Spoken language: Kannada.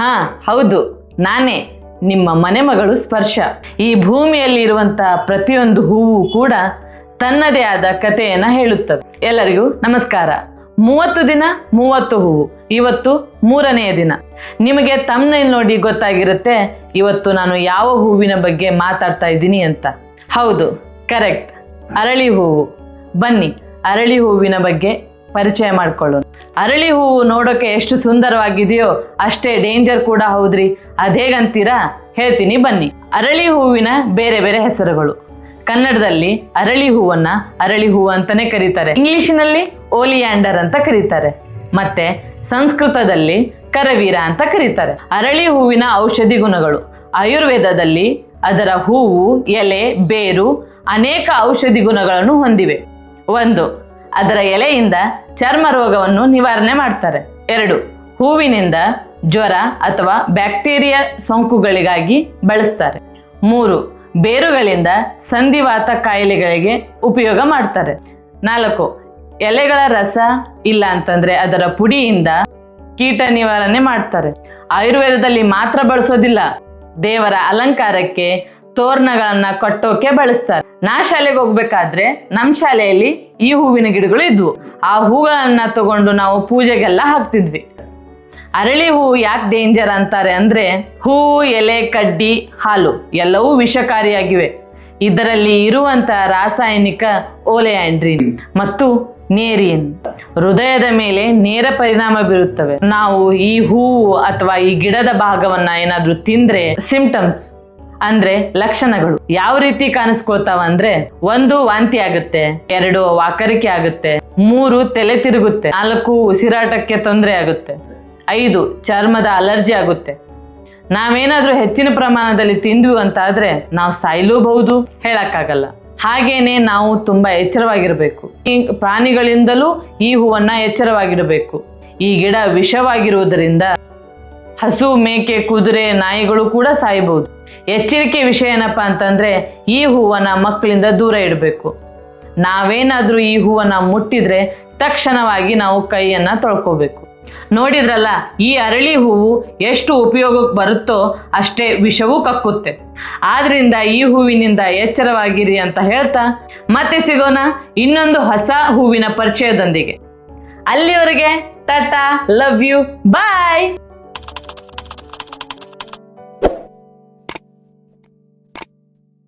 ಹಾ, ಹೌದು. ನಾನೇ. ನಿಮ್ಮ ಮನೆ ಮಗಳು ಸ್ಪರ್ಶ. ಈ ಭೂಮಿಯಲ್ಲಿ ಇರುವಂತಹ ಪ್ರತಿಯೊಂದು ಹೂವು ಕೂಡ ತನ್ನದೇ ಆದ ಕಥೆಯನ್ನ ಹೇಳುತ್ತದೆ ಎಲ್ಲರಿಗೂ ನಮಸ್ಕಾರ. ಮೂವತ್ತು ದಿನ, ಮೂವತ್ತು ಹೂವು. ಇವತ್ತು ಮೂರನೆಯ ದಿನ. ನಿಮಗೆ ತಮ್ಮನೇಲಿ ನೋಡಿ ಗೊತ್ತಾಗಿರುತ್ತೆ, ಇವತ್ತು ನಾನು ಯಾವ ಹೂವಿನ ಬಗ್ಗೆ ಮಾತಾಡ್ತಾ ಇದ್ದೀನಿ ಅಂತ. ಹೌದು ಕರೆಕ್ಟ್ ಅರಳಿ ಹೂವು. ಬನ್ನಿ, ಅರಳಿ ಹೂವಿನ ಬಗ್ಗೆ ಪರಿಚಯ ಮಾಡ್ಕೊಳ್ಳೋಣ. ಅರಳಿ ಹೂವು ನೋಡೋಕೆ ಎಷ್ಟು ಸುಂದರವಾಗಿದೆಯೋ ಅಷ್ಟೇ ಡೇಂಜರ್ ಕೂಡ ಹೌದ್ರಿ. ಅದೇಗಂತೀರಾ ಹೇಳ್ತೀನಿ ಬನ್ನಿ. ಅರಳಿ ಹೂವಿನ ಬೇರೆ ಬೇರೆ ಹೆಸರುಗಳು. ಕನ್ನಡದಲ್ಲಿ ಅರಳಿ ಹೂವನ್ನ ಅರಳಿ ಹೂವು ಅಂತಾನೆ ಕರೀತಾರೆ. ಇಂಗ್ಲಿಷ್ನಲ್ಲಿ ಓಲಿಯಾಂಡರ್ ಅಂತ ಕರೀತಾರೆ. ಮತ್ತೆ ಸಂಸ್ಕೃತದಲ್ಲಿ ಕರವೀರ ಅಂತ ಕರೀತಾರೆ. ಅರಳಿ ಹೂವಿನ ಔಷಧಿ ಗುಣಗಳು. ಆಯುರ್ವೇದದಲ್ಲಿ ಅದರ ಹೂವು, ಎಲೆ, ಬೇರು ಅನೇಕ ಔಷಧಿ ಗುಣಗಳನ್ನು ಹೊಂದಿವೆ. ಒಂದು ಅದರ ಎಲೆಯಿಂದ ಚರ್ಮ ರೋಗವನ್ನು ನಿವಾರಣೆ ಮಾಡ್ತಾರೆ. ಎರಡು, ಹೂವಿನಿಂದ ಜ್ವರ ಅಥವಾ ಬ್ಯಾಕ್ಟೀರಿಯಾ ಸೋಂಕುಗಳಿಗಾಗಿ ಬಳಸ್ತಾರೆ. ಮೂರು, ಬೇರುಗಳಿಂದ ಸಂಧಿವಾತ ಕಾಯಿಲೆಗಳಿಗೆ ಉಪಯೋಗ ಮಾಡ್ತಾರೆ. ನಾಲ್ಕು, ಎಲೆಗಳ ರಸ ಇಲ್ಲ ಅಂತಂದ್ರೆ ಅದರ ಪುಡಿಯಿಂದ ಕೀಟ ನಿವಾರಣೆ ಮಾಡ್ತಾರೆ. ಆಯುರ್ವೇದದಲ್ಲಿ ಮಾತ್ರ ಬಳಸೋದಿಲ್ಲ. ದೇವರ ಅಲಂಕಾರಕ್ಕೆ ತೋರಣಗಳನ್ನ ಕಟ್ಟೋಕೆ ಬಳಸ್ತಾರೆ. ನಾ ಶಾಲೆಗೆ ಹೋಗ್ಬೇಕಾದ್ರೆ ನಮ್ಮ ಶಾಲೆಯಲ್ಲಿ ಈ ಹೂವಿನ ಗಿಡಗಳು ಇದ್ವು. ಆ ಹೂಗಳನ್ನ ತಗೊಂಡು ನಾವು ಪೂಜೆಗೆಲ್ಲ ಹಾಕ್ತಿದ್ವಿ. ಅರಳಿ ಹೂವು ಯಾಕೆ ಡೇಂಜರ್ ಅಂತಾರೆ ಅಂದ್ರೆ ಹೂವು ಎಲೆ, ಕಡ್ಡಿ, ಹಾಲು ಎಲ್ಲವೂ ವಿಷಕಾರಿಯಾಗಿವೆ. ಇದರಲ್ಲಿ ಇರುವಂತ ರಾಸಾಯನಿಕ ಓಲೆಯಾಂಡ್ರಿನ್ ಮತ್ತು ನೇರಿಯನ್. ಹೃದಯದ ಮೇಲೆ ನೇರ ಪರಿಣಾಮ ಬೀರುತ್ತವೆ. ನಾವು ಈ ಹೂವು ಅಥವಾ ಈ ಗಿಡದ ಭಾಗವನ್ನ ಏನಾದ್ರೂ ತಿಂದ್ರೆ ಸಿಂಪ್ಟಮ್ಸ್ ಅಂದ್ರೆ ಲಕ್ಷಣಗಳು. ಯಾವ ರೀತಿ ಕಾಣಿಸ್ಕೊಳ್ತಾವ ಅಂದ್ರೆ ಒಂದು ವಾಂತಿ ಆಗುತ್ತೆ, ಎರಡು ವಾಕರಿಕೆ ಆಗುತ್ತೆ, ಮೂರು ತಲೆ ತಿರುಗುತ್ತೆ, ನಾಲ್ಕು ಉಸಿರಾಟಕ್ಕೆ ತೊಂದರೆ ಆಗುತ್ತೆ, ಐದು ಚರ್ಮದ ಅಲರ್ಜಿ ಆಗುತ್ತೆ. ನಾವೇನಾದ್ರೂ ಹೆಚ್ಚಿನ ಪ್ರಮಾಣದಲ್ಲಿ ತಿಂದ್ವಿ ಅಂತಾದ್ರೆ ನಾವು ಸಾಯ್ಲೂಬಹುದು, ಹೇಳಕ್ಕಾಗಲ್ಲ. ಹಾಗೇನೆ ನಾವು ತುಂಬಾ ಎಚ್ಚರವಾಗಿರಬೇಕು. ಈ ಪ್ರಾಣಿಗಳಿಂದಲೂ ಈ ಹೂವನ್ನ ಎಚ್ಚರವಾಗಿರಬೇಕು ಈ ಗಿಡ ವಿಷವಾಗಿರುವುದರಿಂದ ಹಸು, ಮೇಕೆ, ಕುದುರೆ, ನಾಯಿಗಳು ಕೂಡ ಸಾಯಬಹುದು ಎಚ್ಚರಿಕೆ ವಿಷಯ ಏನಪ್ಪ ಅಂತಂದ್ರೆ ಈ ಹೂವನ್ನ ಮಕ್ಕಳಿಂದ ದೂರ ಇಡಬೇಕು. ನಾವೇನಾದ್ರೂ ಈ ಹೂವನ್ನ ಮುಟ್ಟಿದ್ರೆ ತಕ್ಷಣವಾಗಿ ನಾವು ಕೈಯನ್ನ ತೊಳ್ಕೋಬೇಕು. ನೋಡಿದ್ರಲ್ಲ, ಈ ಅರಳಿ ಹೂವು ಎಷ್ಟು ಉಪಯೋಗಕ್ಕೆ ಬರುತ್ತೋ ಅಷ್ಟೇ ವಿಷವೂ ಕಕ್ಕುತ್ತೆ. ಆದ್ರಿಂದ ಈ ಹೂವಿನಿಂದ ಎಚ್ಚರವಾಗಿರಿ ಅಂತ ಹೇಳ್ತಾ, ಮತ್ತೆ ಸಿಗೋಣ ಇನ್ನೊಂದು ಹೊಸ ಹೂವಿನ ಪರಿಚಯದೊಂದಿಗೆ. ಅಲ್ಲಿವರೆಗೆ, ಟಾಟಾ, ಲವ್ ಯು, ಬಾಯ್!